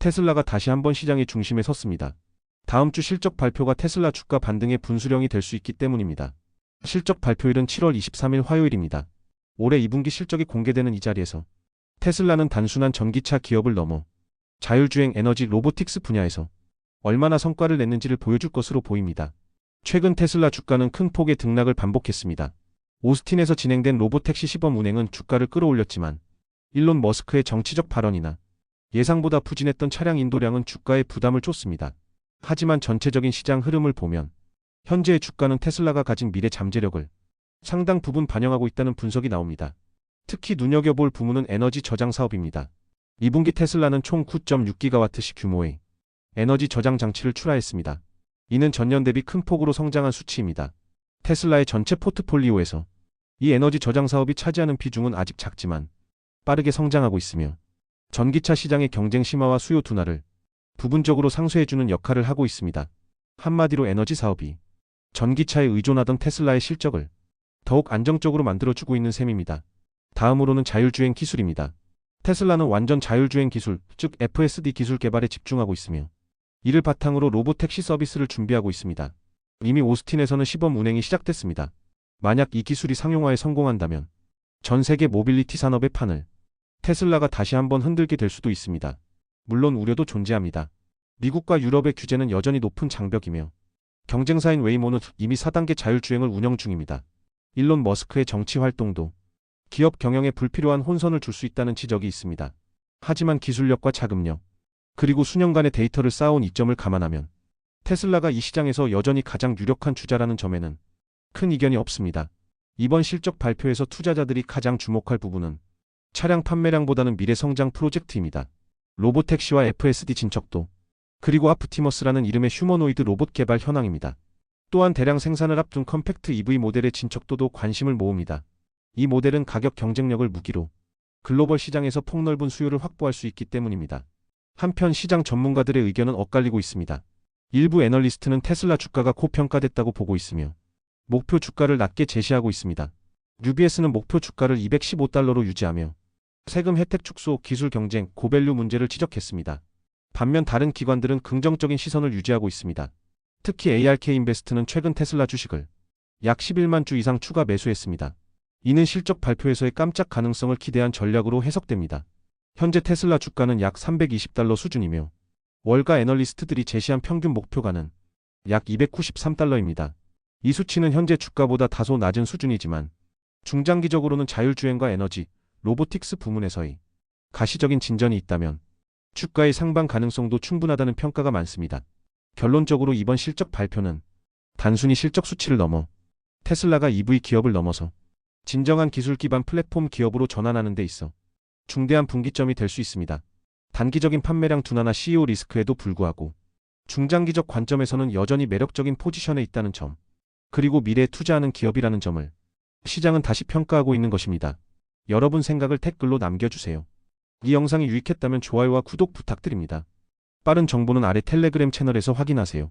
테슬라가 다시 한번 시장의 중심에 섰습니다. 다음 주 실적 발표가 테슬라 주가 반등의 분수령이 될 수 있기 때문입니다. 실적 발표일은 7월 23일 화요일입니다. 올해 2분기 실적이 공개되는 이 자리에서 테슬라는 단순한 전기차 기업을 넘어 자율주행 에너지 로보틱스 분야에서 얼마나 성과를 냈는지를 보여줄 것으로 보입니다. 최근 테슬라 주가는 큰 폭의 등락을 반복했습니다. 오스틴에서 진행된 로보택시 시범 운행은 주가를 끌어올렸지만 일론 머스크의 정치적 발언이나 예상보다 부진했던 차량 인도량은 주가에 부담을 줬습니다. 하지만 전체적인 시장 흐름을 보면 현재의 주가는 테슬라가 가진 미래 잠재력을 상당 부분 반영하고 있다는 분석이 나옵니다. 특히 눈여겨볼 부문은 에너지 저장 사업입니다. 2분기 테슬라는 총 9.6기가와트시 규모의 에너지 저장 장치를 출하했습니다. 이는 전년 대비 큰 폭으로 성장한 수치입니다. 테슬라의 전체 포트폴리오에서 이 에너지 저장 사업이 차지하는 비중은 아직 작지만 빠르게 성장하고 있으며 전기차 시장의 경쟁 심화와 수요 둔화를 부분적으로 상쇄해주는 역할을 하고 있습니다. 한마디로 에너지 사업이 전기차에 의존하던 테슬라의 실적을 더욱 안정적으로 만들어주고 있는 셈입니다. 다음으로는 자율주행 기술입니다. 테슬라는 완전 자율주행 기술, 즉 FSD 기술 개발에 집중하고 있으며 이를 바탕으로 로보택시 서비스를 준비하고 있습니다. 이미 오스틴에서는 시범 운행이 시작됐습니다. 만약 이 기술이 상용화에 성공한다면 전 세계 모빌리티 산업의 판을 테슬라가 다시 한번 흔들게 될 수도 있습니다. 물론 우려도 존재합니다. 미국과 유럽의 규제는 여전히 높은 장벽이며 경쟁사인 웨이모는 이미 4단계 자율주행을 운영 중입니다. 일론 머스크의 정치 활동도 기업 경영에 불필요한 혼선을 줄 수 있다는 지적이 있습니다. 하지만 기술력과 자금력, 그리고 수년간의 데이터를 쌓아온 이점을 감안하면 테슬라가 이 시장에서 여전히 가장 유력한 주자라는 점에는 큰 이견이 없습니다. 이번 실적 발표에서 투자자들이 가장 주목할 부분은 차량 판매량보다는 미래 성장 프로젝트입니다. 로보택시와 FSD 진척도, 그리고 아프티머스라는 이름의 휴머노이드 로봇 개발 현황입니다. 또한 대량 생산을 앞둔 컴팩트 EV 모델의 진척도도 관심을 모읍니다. 이 모델은 가격 경쟁력을 무기로 글로벌 시장에서 폭넓은 수요를 확보할 수 있기 때문입니다. 한편 시장 전문가들의 의견은 엇갈리고 있습니다. 일부 애널리스트는 테슬라 주가가 고평가됐다고 보고 있으며 목표 주가를 낮게 제시하고 있습니다. UBS는 목표 주가를 215달러로 유지하며 세금 혜택 축소, 기술 경쟁, 고밸류 문제를 지적했습니다. 반면 다른 기관들은 긍정적인 시선을 유지하고 있습니다. 특히 ARK 인베스트는 최근 테슬라 주식을 약 11만 주 이상 추가 매수했습니다. 이는 실적 발표에서의 깜짝 가능성을 기대한 전략으로 해석됩니다. 현재 테슬라 주가는 약 320달러 수준이며 월가 애널리스트들이 제시한 평균 목표가는 약 293달러입니다. 이 수치는 현재 주가보다 다소 낮은 수준이지만 중장기적으로는 자율주행과 에너지, 로보틱스 부문에서의 가시적인 진전이 있다면 주가의 상방 가능성도 충분하다는 평가가 많습니다. 결론적으로 이번 실적 발표는 단순히 실적 수치를 넘어 테슬라가 EV 기업을 넘어서 진정한 기술 기반 플랫폼 기업으로 전환하는 데 있어 중대한 분기점이 될 수 있습니다. 단기적인 판매량 둔화나 CEO 리스크에도 불구하고 중장기적 관점에서는 여전히 매력적인 포지션에 있다는 점, 그리고 미래에 투자하는 기업이라는 점을 시장은 다시 평가하고 있는 것입니다. 여러분 생각을 댓글로 남겨주세요. 이 영상이 유익했다면 좋아요와 구독 부탁드립니다. 빠른 정보는 아래 텔레그램 채널에서 확인하세요.